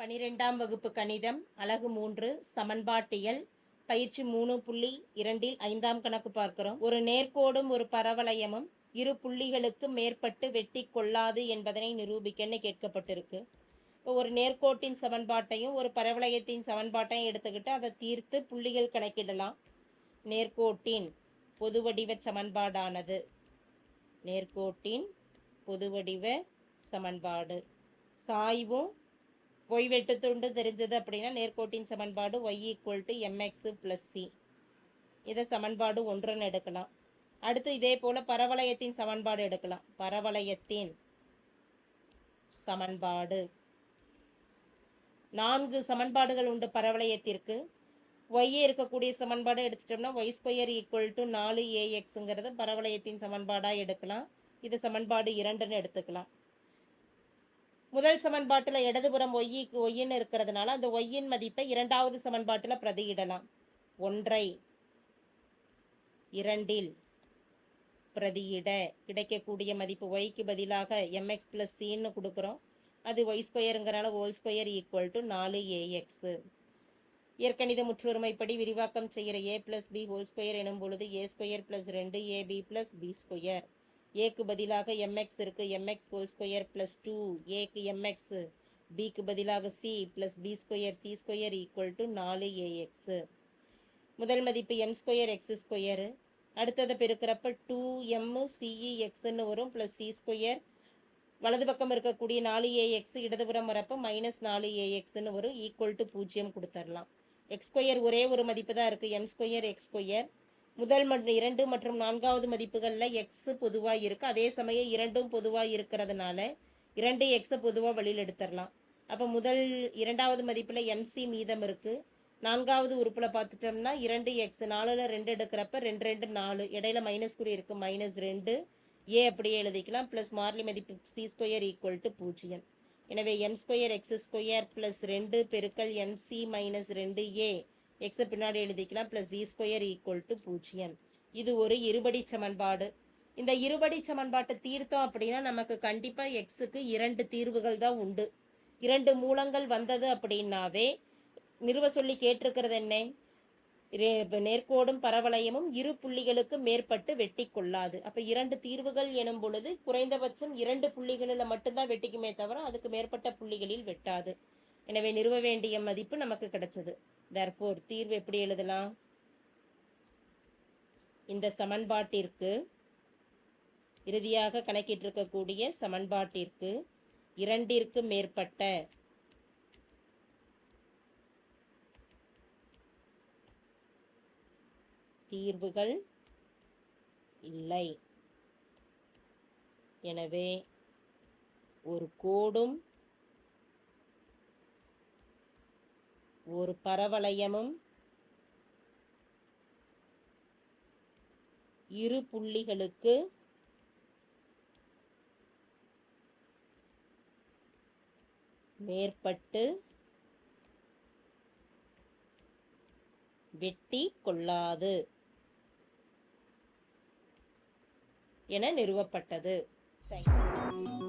பனிரெண்டாம் வகுப்பு கணிதம் அழகு மூன்று சமன்பாட்டியல் பயிற்சி மூணு புள்ளி இரண்டில் ஐந்தாம் கணக்கு பார்க்கிறோம். ஒரு நேர்கோடும் ஒரு பரவளையமும் இரு புள்ளிகளுக்கு மேற்பட்டு வெட்டி கொள்ளாது என்பதனை நிரூபிக்கன்னு கேட்கப்பட்டிருக்கு. இப்போ ஒரு நேர்கோட்டின் சமன்பாட்டையும் ஒரு பரவளையத்தின் சமன்பாட்டையும் எடுத்துக்கிட்டு அதை தீர்த்து புள்ளிகள் கணக்கிடலாம். நேர்கோட்டின் பொதுவடிவ சமன்பாடானது. நேர்கோட்டின் பொதுவடிவ சமன்பாடு. சாய்வும் ஒய் வெட்டுத்துண்டு தெரிஞ்சது அப்படின்னா நேர்கோட்டின் சமன்பாடு y equal to mx plus c இதை சமன்பாடு ஒன்றுன்னு எடுக்கலாம். அடுத்து இதே போல் பரவளையத்தின் சமன்பாடு எடுக்கலாம். பரவளையத்தின் சமன்பாடு. நான்கு சமன்பாடுகள் உண்டு பரவளையத்திற்கு. ஒய்யே இருக்கக்கூடிய சமன்பாடு எடுத்துட்டோம்னா ஒய் ஸ்கொயர் ஈக்குவல் டு நாலு ஏஎக்ஸுங்கிறது பரவளையத்தின் சமன்பாடாக எடுக்கலாம். இது சமன்பாடு இரண்டுன்னு எடுத்துக்கலாம். முதல் சமன்பாட்டில் இடதுபுறம் ஒய்யிக்கு ஒய்ன்னு இருக்கிறதுனால அந்த ஒய்யின் மதிப்பை இரண்டாவது சமன்பாட்டில் பிரதியிடலாம். ஒன்றை இரண்டில் பிரதியிட கிடைக்கக்கூடிய மதிப்பு ஒய்க்கு பதிலாக எம்எக்ஸ் ப்ளஸ் சின்னு கொடுக்குறோம். அது ஒய் ஸ்கொயருங்கிறனால ஹோல் ஸ்கொயர் ஈக்குவல் டு நாலு ஏஎக்ஸு இயற்கணித முற்றுரிமைப்படி விரிவாக்கம் செய்கிற a plus b whole square எனும் பொழுது ஏ ஸ்கொயர் ப்ளஸ் ரெண்டு ஏபி ப்ளஸ் பி ஸ்கொயர் ஏக்கு பதிலாக எம்எக்ஸ் இருக்குது mx whole square plus two ஏக்கு எம்எக்ஸ் பிக்கு பதிலாக c plus b square c square equal to நாலு ஏஎக்ஸு முதல் மதிப்பு எம் ஸ்கொயர் எக்ஸ் ஸ்கொயரு அடுத்ததை பெருக்கிறப்ப டூ எம்மு சிஇ எக்ஸ்ன்னு வரும். ப்ளஸ் சி ஸ்கொயர் வலது பக்கம் இருக்கக்கூடிய நாலு ஏஎக்ஸ் இடதுபுறம் வரப்போ மைனஸ் நாலு ஏஎக்ஸ்ன்னு வரும். ஈக்குவல் டு பூஜ்ஜியம் கொடுத்துடலாம் எக்ஸ் ஸ்கொயர் ஒரே ஒரு மதிப்பு தான் இருக்குது எம் ஸ்கொயர் எக்ஸ் ஸ்கொயர் முதல் மற்றும் இரண்டு மற்றும் நான்காவது மதிப்புகளில் எக்ஸ் பொதுவாக இருக்குது அதே சமயம் இரண்டும் பொதுவாக இருக்கிறதுனால இரண்டு எக்ஸை பொதுவாக வழியில் எடுத்துடலாம். அப்போ முதல் இரண்டாவது மதிப்பில் எம்சி மீதம் இருக்குது நான்காவது உறுப்பில் பார்த்துட்டோம்னா இரண்டு எக்ஸ் நாலில் ரெண்டு எடுக்கிறப்ப ரெண்டு ரெண்டு நாலு. இடையில மைனஸ் கூட இருக்குது மைனஸ் ரெண்டு. ஏ அப்படியே எழுதிக்கலாம். ப்ளஸ் மார்லி மதிப்பு சி ஸ்கொயர் ஈக்குவல் டு பூஜ்ஜியம். எனவே m square x square plus ரெண்டு. பெருக்கல் எம்சி மைனஸ் ரெண்டு ஏ எக்ஸை பின்னாடி எழுதிக்கலாம் plus e square equal to பூஜ்ஜியம். இது ஒரு இருபடி சமன்பாடு. இந்த இருபடி சமன்பாட்டை தீர்த்தோம் அப்படின்னா நமக்கு கண்டிப்பாக எக்ஸுக்கு இரண்டு தீர்வுகள் தான் உண்டு. இரண்டு மூலங்கள் வந்தது அப்படின்னாவே நிறுவ சொல்லி கேட்டிருக்கிறது என்ன? ரே- நேர்கோடும் பரவளையமும் இரு புள்ளிகளுக்கு மேற்பட்டு வெட்டி கொள்ளாது. அப்போ இரண்டு தீர்வுகள் எனும் பொழுது குறைந்தபட்சம் இரண்டு புள்ளிகளில் மட்டும்தான் வெட்டிக்குமே தவிர அதுக்கு மேற்பட்ட புள்ளிகளில் வெட்டாது. எனவே நிறுவ வேண்டிய மதிப்பு நமக்கு கிடைச்சது. தர்போர் தீர்வு எப்படி எழுதலாம்? இந்த சமன்பாட்டிற்கு இறுதியாக கணக்கிட்டிருக்கக்கூடிய சமன்பாட்டிற்கு இரண்டிற்கு மேற்பட்ட தீர்வுகள் இல்லை. எனவே ஒரு கோடும் ஒரு பரவளையமும் இரு புள்ளிகளுக்கு மேற்பட்டு வெட்டி கொள்ளாது என நிறுவப்பட்டது Thank.